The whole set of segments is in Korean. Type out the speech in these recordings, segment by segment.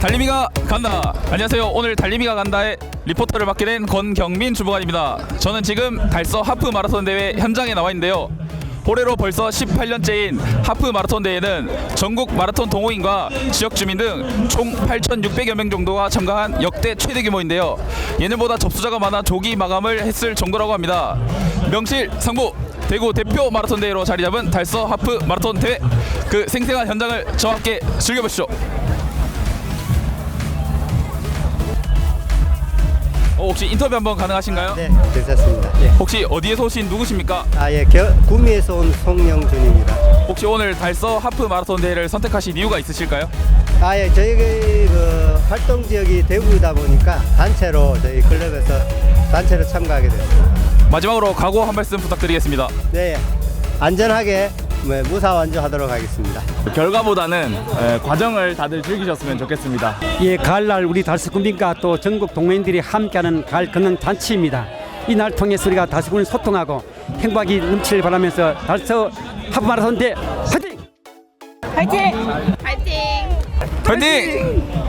달리미가 간다. 안녕하세요. 오늘 달리미가 간다의 리포터를 맡게 된 권경민 주무관입니다. 저는 지금 달서 하프 마라톤 대회 현장에 나와 있는데요. 올해로 벌써 18년째인 하프 마라톤 대회는 전국 마라톤 동호인과 지역 주민 등 총 8,600여 명 정도가 참가한 역대 최대 규모인데요. 예년보다 접수자가 많아 조기 마감을 했을 정도라고 합니다. 명실 상부 대구 대표 마라톤 대회로 자리 잡은 달서 하프 마라톤 대회 그 생생한 현장을 저와 함께 즐겨보시죠. 어, 혹시 인터뷰 한번 가능하신가요? 네, 괜찮습니다. 예. 혹시 어디에서 오신 누구십니까? 아, 예, 겨, 구미에서 온 송영준입니다. 혹시 오늘 달서 하프 마라톤 대회를 선택하신 이유가 있으실까요? 아, 예, 저희 그 활동 지역이 대구이다 보니까 단체로 저희 클럽에서 단체로 참가하게 됐습니다. 마지막으로 각오 한 말씀 부탁드리겠습니다. 네, 안전하게 뭐, 무사 완주하도록 하겠습니다. 결과보다는 과정을 다들 즐기셨으면 좋겠습니다. 예, 가을날 우리 달서 군민과 또 전국 동호인들이 함께하는 가을 건강 잔치입니다. 이 날 통해서 우리가 달서 군을 소통하고 행복이 넘치를 바라면서 달서 하프 마라톤 대 화이팅! 파이팅! 파이팅! 이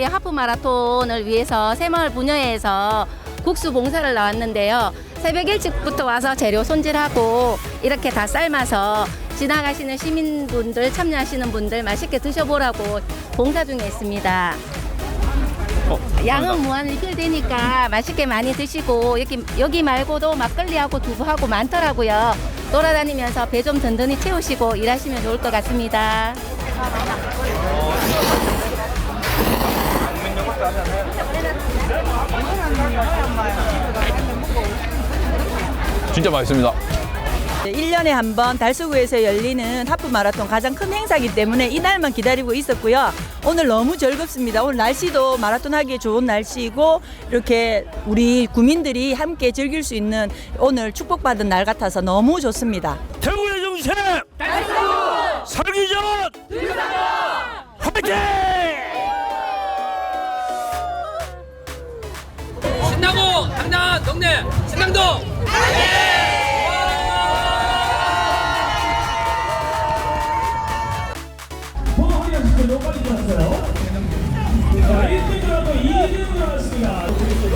하프 마라톤을 위해서 새마을 분야에서 국수 봉사를 나왔는데요. 새벽 일찍부터 와서 재료 손질하고 이렇게 다 삶아서 지나가시는 시민분들 참여하시는 분들 맛있게 드셔보라고 봉사 중에 있습니다. 어, 양은 무한을 끓되니까 맛있게 많이 드시고 여기 여기 말고도 막걸리하고 두부하고 많더라고요. 돌아다니면서 배 좀 든든히 채우시고 일하시면 좋을 것 같습니다. 진짜 맛있습니다. 1년에 한 번 달서구에서 열리는 하프 마라톤 가장 큰 행사이기 때문에 이날만 기다리고 있었고요. 오늘 너무 즐겁습니다. 오늘 날씨도 마라톤 하기에 좋은 날씨이고 이렇게 우리 구민들이 함께 즐길 수 있는 오늘 축복받은 날 같아서 너무 좋습니다. 대구의 정세 살기 전 화이팅! 신나고 당당한 동네 신당동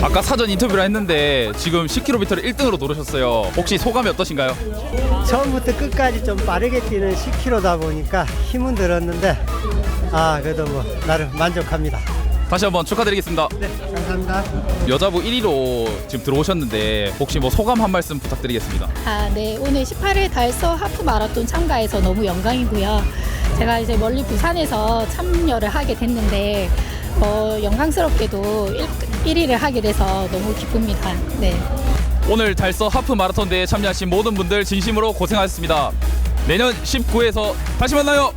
아까 사전 인터뷰를 했는데 지금 10km를 1등으로 노르셨어요. 혹시 소감이 어떠신가요? 처음부터 끝까지 좀 빠르게 뛰는 10km다 보니까 힘은 들었는데, 아, 그래도 뭐, 나름 만족합니다. 다시 한번 축하드리겠습니다. 네, 감사합니다. 여자부 1위로 지금 들어오셨는데 혹시 뭐 소감 한 말씀 부탁드리겠습니다. 아, 네. 오늘 18회 달서 하프 마라톤 참가해서 너무 영광이고요. 제가 이제 멀리 부산에서 참여를 하게 됐는데 어, 영광스럽게도 1, 1위를 하게 돼서 너무 기쁩니다. 네. 오늘 달서 하프 마라톤 대회에 참여하신 모든 분들 진심으로 고생하셨습니다. 내년 19회에서 다시 만나요.